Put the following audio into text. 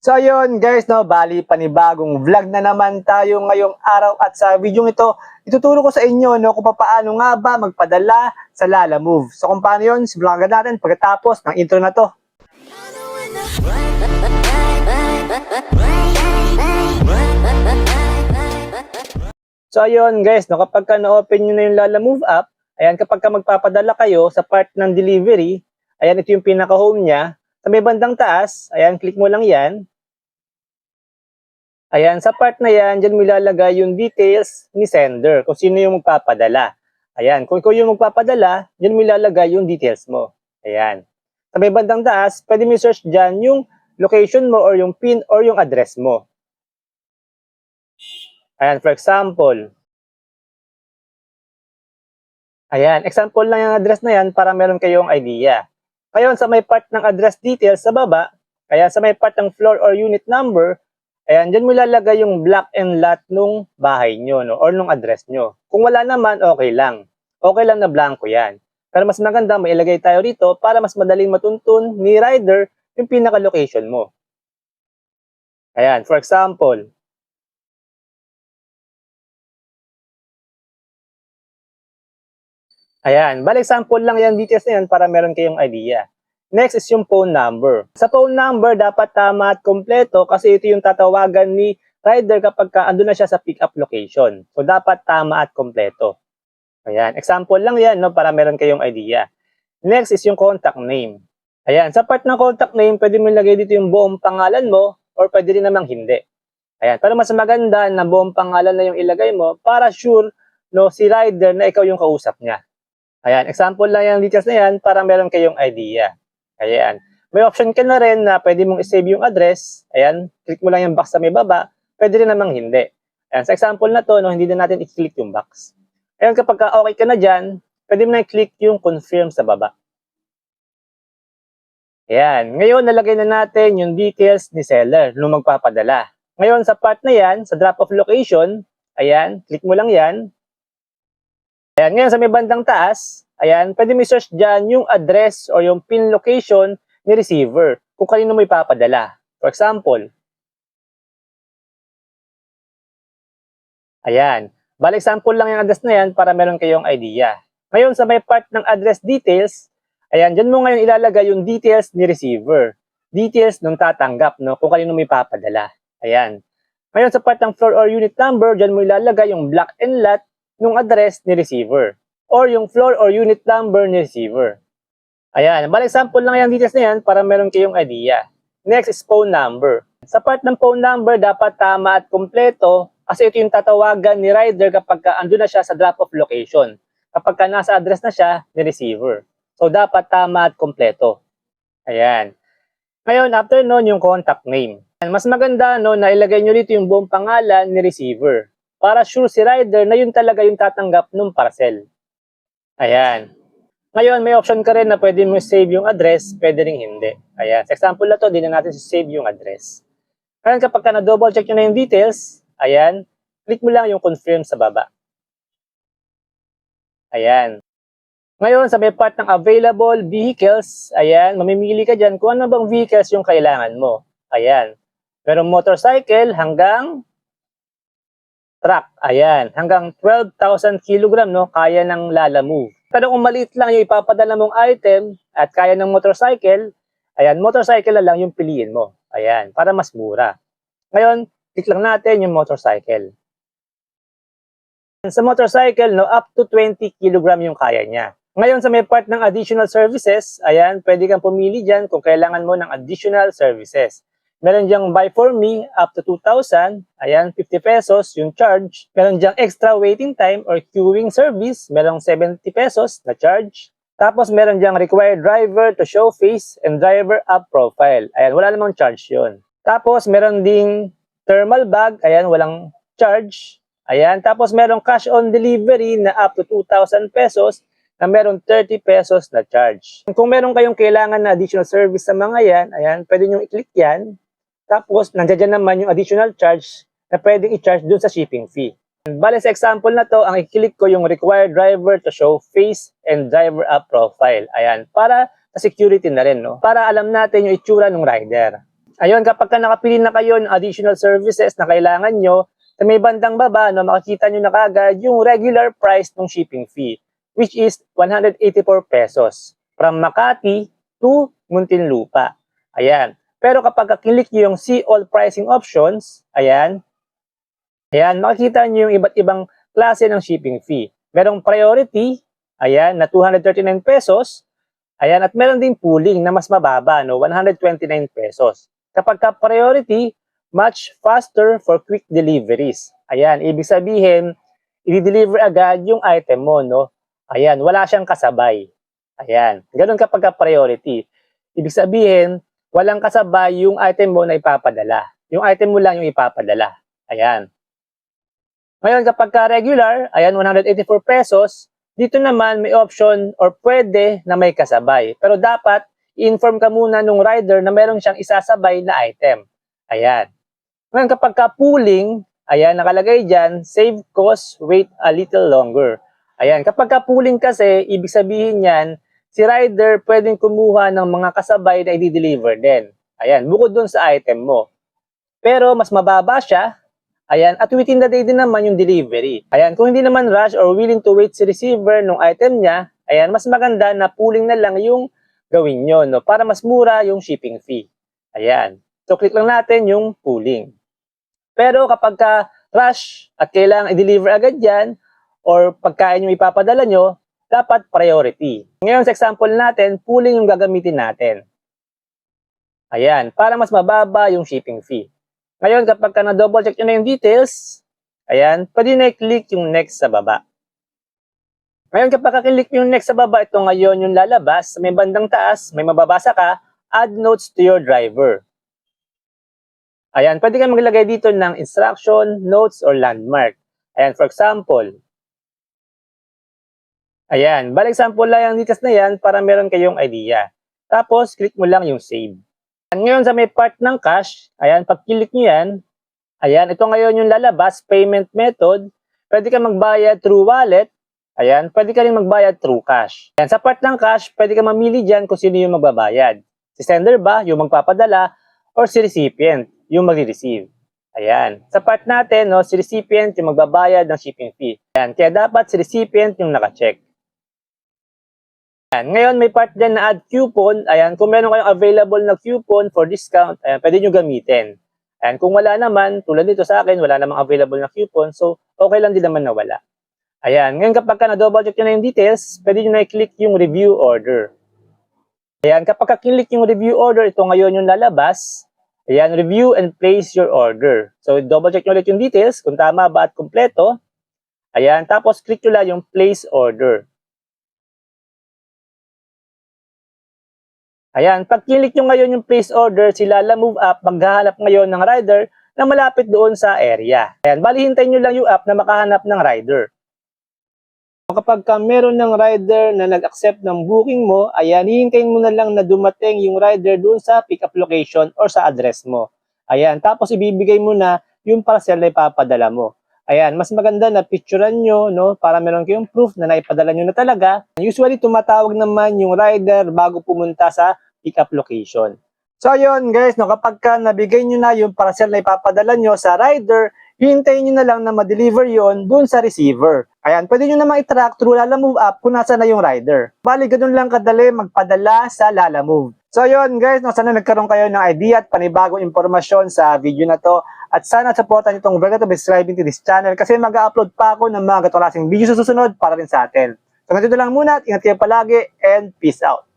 So ayun guys, no, bali panibagong vlog na naman tayo ngayong araw at sa video ito, ituturo ko sa inyo no, kung paano nga ba magpadala sa Lala Move. So kung paano yun, simulan agad natin pagkatapos ng intro na to. So ayun guys, no, kapag ka na-open nyo na yung Lala Move app, ayan kapag ka magpapadala kayo sa part ng delivery, ayan ito yung pinaka-home niya. Sa may bandang taas, ayan click mo lang yan. Ayan, sa part na yan, dyan mo ilalagay yung details ni sender, kung sino yung magpapadala. Ayan, kung ikaw yung magpapadala, dyan mo ilalagay yung details mo. Ayan. Sa may bandang taas, pwede mo search dyan yung location mo or yung pin or yung address mo. Ayan, for example. Ayan, example lang yung address na yan para meron kayong idea. Ngayon, sa may part ng address details sa baba, kaya sa may part ng floor or unit number, ayan, dyan mo ilalagay yung block and lot nung bahay nyo, no, or nung address nyo. Kung wala naman, okay lang. Okay lang na blanco yan. Pero mas maganda, may ilagay tayo rito para mas madaling matuntun ni rider yung pinaka-location mo. Ayan, for example, Ayan, balik sample lang yan details na yan para meron kayong idea. Next is yung phone number. Sa phone number, dapat tama at kompleto kasi ito yung tatawagan ni rider kapag ka andun na siya sa pick-up location. So, dapat tama at kompleto. Ayan, example lang yan no, para meron kayong idea. Next is yung contact name. Ayan, sa part ng contact name, pwede mo ilagay dito yung buong pangalan mo or pwede rin namang hindi. Ayan, pero mas maganda na buong pangalan na yung ilagay mo para sure no, si rider na ikaw yung kausap niya. Ayan, example lang yung details na yan para meron kayong idea. Ayan. May option ka na rin na pwede mong isave yung address. Ayan, click mo lang yung box sa may baba. Pwede rin namang hindi. Ayan, sa example na to, no, hindi na natin i-click yung box. Ayan, kapag ka okay ka na dyan, pwede mo na i-click yung confirm sa baba. Ayan, ngayon nalagay na natin yung details ni seller nung magpapadala. Ngayon sa part na yan, sa drop-off location, ayan, click mo lang yan. Ayan, ngayon sa may bandang taas, ayan, pwede mo search dyan yung address or yung pin location ni receiver kung kanino mo ipapadala. For example, ayan, balik sample lang yung address na yan para meron kayong idea. Ngayon sa may part ng address details, ayan, dyan mo ngayon ilalagay yung details ni receiver. Details nung tatanggap, no, kung kanino mo ipapadala. Ayan. Ngayon sa part ng floor or unit number, dyan mo ilalagay yung block and lot nung address ni receiver or yung floor or unit number ni receiver. Ayan, balik sample lang yung details na yan para meron kayong idea. Next is phone number. Sa part ng phone number, dapat tama at kompleto kasi ito yung tatawagan ni rider kapag ka andun na siya sa drop-off location. Kapag ka nasa address na siya ni receiver. So, dapat tama at kompleto. Ayan. Ngayon, after nun, yung contact name. Mas maganda no, na ilagay nyo dito yung buong pangalan ni receiver para sure si rider na yun talaga yung tatanggap ng parcel. Ayan. Ngayon, may option ka rin na pwede mo save yung address, pwede rin hindi. Ayan. Sa example na to, di na natin save yung address. Ngayon, kapag ka na-double check nyo na yung details, ayan, click mo lang yung confirm sa baba. Ayan. Ngayon, sa may part ng available vehicles, ayan, mamimili ka dyan kung ano bang vehicles yung kailangan mo. Ayan. Pero motorcycle hanggang truck. Ayan, hanggang 12,000 kilogram, no, kaya ng Lala Move. Pero kung maliit lang yung ipapadala mong item at kaya ng motorcycle, ayan, motorcycle na lang yung piliin mo. Ayan, para mas mura. Ngayon, click lang natin yung motorcycle. Sa motorcycle, no, up to 20 kilogram yung kaya niya. Ngayon, sa may part ng additional services, ayan, pwede kang pumili dyan kung kailangan mo ng additional services. Meron diyang buy for me up to 2,000. Ayan, 50 pesos yung charge. Meron diyang extra waiting time or queuing service. Meron 70 pesos na charge. Tapos meron diyang required driver to show face and driver app profile. Ayan, wala namang charge yon. Tapos meron ding thermal bag. Ayan, walang charge. Ayan, tapos meron cash on delivery na up to 2,000 pesos na meron 30 pesos na charge. Kung meron kayong kailangan na additional service sa mga yan, ayan, pwede nyo i-click yan. Tapos, nandiyan naman yung additional charge na pwedeng i-charge dun sa shipping fee. Bale, sa example na to, ang i-click ko yung required driver to show face and driver app profile. Ayan, para sa security na rin, no? Para alam natin yung itsura ng rider. Ayun, kapag ka nakapili na kayo ng additional services na kailangan nyo, sa may bandang baba, no, makikita nyo na kagad yung regular price ng shipping fee, which is 184 pesos from Makati to Muntinlupa. Ayan. Pero kapag ka-click nyo yung see all pricing options, ayan, ayan, makikita nyo yung iba't ibang klase ng shipping fee. Merong priority, ayan, na 239 pesos, ayan, at meron ding pooling na mas mababa, no, 129 pesos. Kapag ka-priority, much faster for quick deliveries. Ayan, ibig sabihin, i-deliver agad yung item mo, no? Ayan, wala siyang kasabay. Ayan, ganun kapag ka-priority. Ibig sabihin, walang kasabay yung item mo na ipapadala. Yung item mo lang yung ipapadala. Ayan. Ngayon, kapag ka-regular, ayan, 184 pesos, dito naman may option or pwede na may kasabay. Pero dapat, i-inform ka muna nung rider na meron siyang isasabay na item. Ayan. Ngayon, kapag ka-pooling, ayan, nakalagay dyan, save cost, wait a little longer. Ayan, kapag ka-pooling kasi, ibig sabihin yan, si rider pwedeng kumuha ng mga kasabay na i-deliver din. Ayan, bukod dun sa item mo. Pero mas mababa siya, ayan, at within the day din naman yung delivery. Ayan, kung hindi naman rush or willing to wait si receiver ng item niya, ayan, mas maganda na pooling na lang yung gawin nyo, no, para mas mura yung shipping fee. Ayan. So, click lang natin yung pooling. Pero kapag ka rush at kailangan i-deliver agad yan, or pagkain yung ipapadala nyo, dapat priority. Ngayon sa example natin, pooling yung gagamitin natin. Ayan, para mas mababa yung shipping fee. Ngayon, kapag ka na-double check nyo na yung details, ayan, pwede na i-click yung next sa baba. Ngayon, kapag ka-click yung next sa baba, ito ngayon yung lalabas, may bandang taas, may mababasa ka, add notes to your driver. Ayan, pwede kang maglagay dito ng instruction, notes, or landmark. Ayan, for example, ayan, balik example lang yung details na yan para meron kayong idea. Tapos, click mo lang yung save. Ayan, ngayon sa may part ng cash, ayan, pag click nyo yan, ayan, ito ngayon yung lalabas, payment method. Pwede ka magbayad through wallet, ayan, pwede ka rin magbayad through cash. Ayan, sa part ng cash, pwede ka mamili dyan kung sino yung magbabayad. Si sender ba, yung magpapadala, or si recipient, yung magre-receive. Ayan. Sa part natin, no, si recipient yung magbabayad ng shipping fee. Ayan. Kaya dapat si recipient yung nakacheck. Ayan. Ngayon, may part din na add coupon. Ayan. Kung meron kayong available na coupon for discount, ayan, pwede nyo gamitin. Ayan. Kung wala naman, tulad dito sa akin, wala namang available na coupon. So, okay lang din naman na wala. Ayan. Ngayon, kapag ka na-double check nyo na yung details, pwede nyo na i-click yung review order. Ayan. Kapag ka-click yung review order, ito ngayon yung lalabas. Ayan, review and place your order. So, double check nyo ulit yung details, kung tama ba at kumpleto. Ayan, tapos click nyo lang yung place order. Ayan, pag click nyo ngayon yung place order, si Lala Move Up maghahanap ngayon ng rider na malapit doon sa area. Ayan, bali hintayin nyo lang yung app na makahanap ng rider. Kapag ka meron ng rider na nag-accept ng booking mo, ayan, hihintayin mo na lang na dumating yung rider doon sa pick-up location or sa address mo. Ayan, tapos ibibigay mo na yung parcel na ipapadala mo. Ayan, mas maganda na picturean nyo, no, para meron kayong proof na naipadala nyo na talaga. Usually, tumatawag naman yung rider bago pumunta sa pick-up location. So, ayun guys, no, kapag ka nabigay nyo na yung parcel na ipapadala nyo sa rider, hihintayin nyo na lang na ma-deliver yon dun sa receiver. Ayan, pwede nyo namang i-track through Lala Move app kung nasa na yung rider. Bali, ganun lang kadali magpadala sa Lala Move. So yun guys, no, sana nagkaroon kayo ng idea at panibagong impormasyon sa video na to. At sana supportan itong to be subscribing to this channel kasi mag-upload pa ako ng mga gatong klaseng video sa susunod para rin sa atin. So ganito lang muna at ingat kayo palagi and peace out.